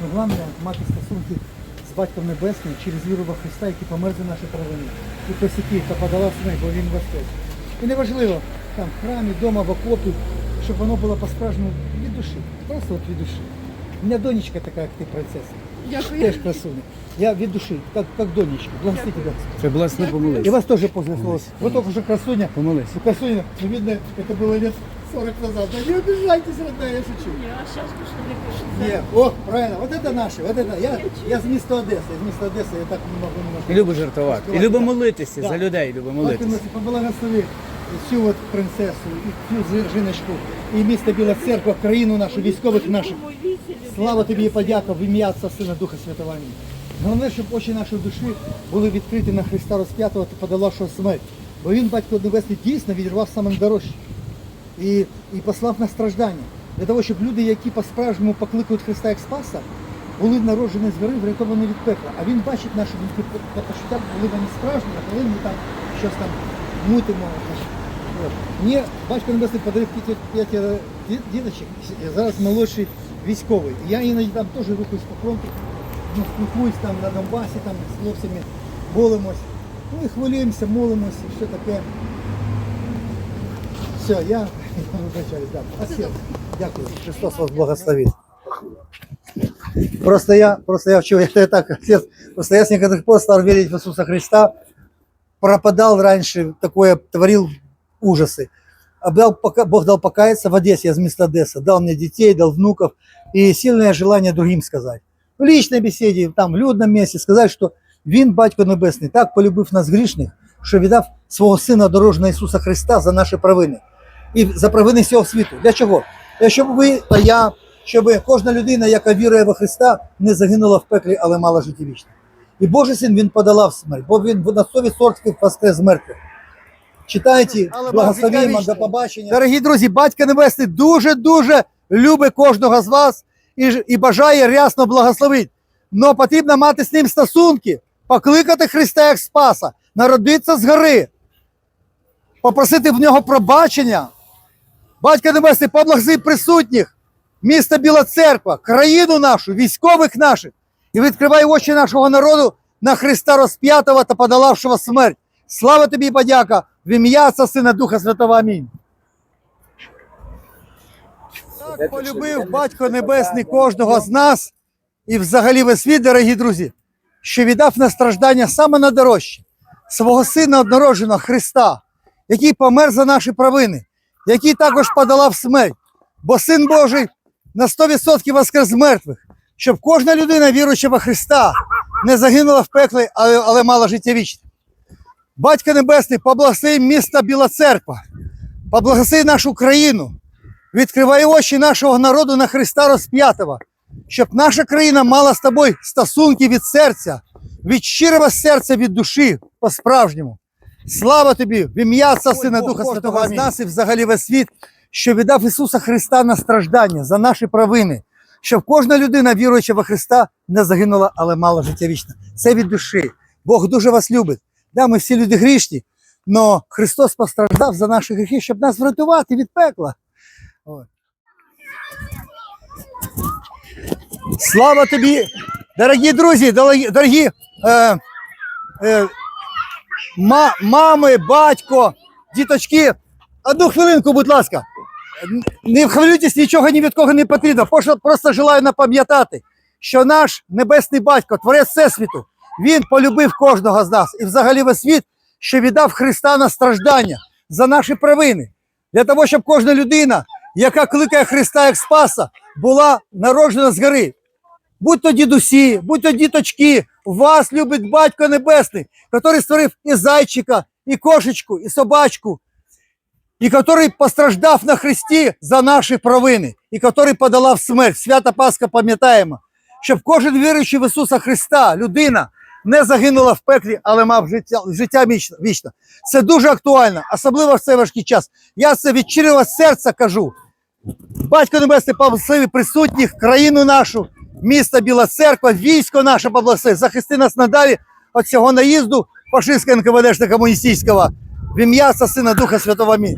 Ну, головне мати стосунки з батьком Небесним через віру во Христа, який помер за наші провини. І посіки та подала смерть, бо він воскрес. І неважливо, там в храмі, вдома, в окопі, щоб воно було по-справжньому від душі. Просто от від душі. У мене донечка така, як ти, принцеса. Дякую. Теж красуня. Я від душі, як, як донечка. Благослови тебя. Це благослови И помолись. вас тоже познакомилось. Вот только уже красуня. Помолись. Красуня, ну, видно, это было лет 40 назад. Да не обижайтесь, родная, я шучу. Я сейчас пошла не Нет, о, правильно, вот это наши, вот это. Я, я з міста Одеси, з міста Одеси, я так не можу немножко. І любить жартувати. І любить молитися за людей, любить Молитися. молитися. Поблагослови цю от принцесу, і цю зи- жіночку, і місто Біла Церква, країну нашу, військових наших. Слава тобі і подяка в ім'я Отця, Сина, Духа Святого. Амінь. Головне, щоб очі нашої душі були відкриті на Христа розп'ятого та подолавшого смерть. Бо він, Батько Небесний, дійсно відірвав саме дорожче і, і послав на страждання. Для того, щоб люди, які по-справжньому покликають Христа як Спаса, були народжені з гори, врятовані від пекла. А він бачить наші почуття, коли вони справжні, а коли ми там щось там мутимо. Мені батько Небесний подарив п'ять- діточок, зараз молодший військовий. Я іноді там теж рухаюсь по фронту, ну, спілкуюсь там на Донбасі, там з хлопцями, молимось. Ну і хвилюємося, молимось, і все таке. Все, я вибачаюсь, да. Спасибо. Дякую. Христос вас благословит. Просто я, просто я вчера, я так, отец, просто я с некоторых пор стал верить в Иисуса Христа, пропадал раньше, такое творил ужасы. А дал пока- Бог дал покаяться в Одессе, я из места Одесса, дал мне детей, дал внуков и сильное желание другим сказать. В личной беседе, там, в людном месте сказать, что Він, Батько Небесний, так полюбив нас грішних, що віддав свого Сина дорожного Ісуса Христа за наші провини І за провини всього світу. Для чого? Для щоб ви та я, щоб кожна людина, яка вірує во Христа, не загинула в пеклі, але мала життя вічне. І Божий син він подолав смерть, бо він на 100% воскрес з мертвих. Читайте, благословімо, до побачення. Дорогі друзі, Батько Небесний дуже-дуже любить кожного з вас і, і бажає рясно благословити. Но потрібно мати з ним стосунки, покликати Христа як Спаса, народитися згори, попросити в нього пробачення. Батько Небесний, поблагослови присутніх, місто Біла Церква, країну нашу, військових наших, і відкривай очі нашого народу на Христа розп'ятого та подолавшого смерть. Слава тобі подяка в ім'я Отця, Сина Духа Святого. Амінь. Так полюбив Батько Небесний кожного з нас і взагалі весь світ, дорогі друзі, що віддав на страждання саме найдорожче свого Сина однородженого Христа, який помер за наші провини, який також подолав смерть, бо Син Божий на 100% воскрес мертвих, щоб кожна людина, віруюча во Христа, не загинула в пеклі, але, але мала життя вічне. Батько Небесний, поблагослови місто Біла Церква, поблагослови нашу країну, відкривай очі нашого народу на Христа розп'ятого, щоб наша країна мала з тобою стосунки від серця, від щирого серця, від душі по-справжньому. Слава тобі, в ім'я Отця, Сина Духа Святого з нас і взагалі весь світ, що віддав Ісуса Христа на страждання за наші провини, щоб кожна людина, віруюча во Христа, не загинула, але мала життя вічне. Це від душі. Бог дуже вас любить. Да, ми всі люди грішні, але Христос постраждав за наші гріхи, щоб нас врятувати від пекла. От. Слава тобі, дорогі друзі, дорогі, дорогі е, е, ма, мами, батько, діточки. Одну хвилинку, будь ласка. Не хвилюйтесь, нічого ні від кого не потрібно. Просто, желаю напам'ятати, що наш небесний батько, творець Всесвіту, він полюбив кожного з нас і взагалі весь світ, що віддав Христа на страждання за наші провини. Для того, щоб кожна людина, яка кликає Христа як Спаса, була народжена згори. Будь то дідусі, будь то діточки, вас любить Батько Небесний, який створив і зайчика, і кошечку, і собачку, і який постраждав на Христі за наші провини, і який подолав смерть. Свята Пасха пам'ятаємо, щоб кожен віруючий в Ісуса Христа, людина, не загинула в пеклі, але мав життя, життя вічне. Це дуже актуально, особливо в цей важкий час. Я це від щирого серця кажу. Батько Небесний поблагослови присутніх, країну нашу, місто Біла Церква, військо наше побласти, захисти нас надалі від цього наїзду фашистського НКВДшно комуністичного в ім'я Сина Духа Святого. Амінь.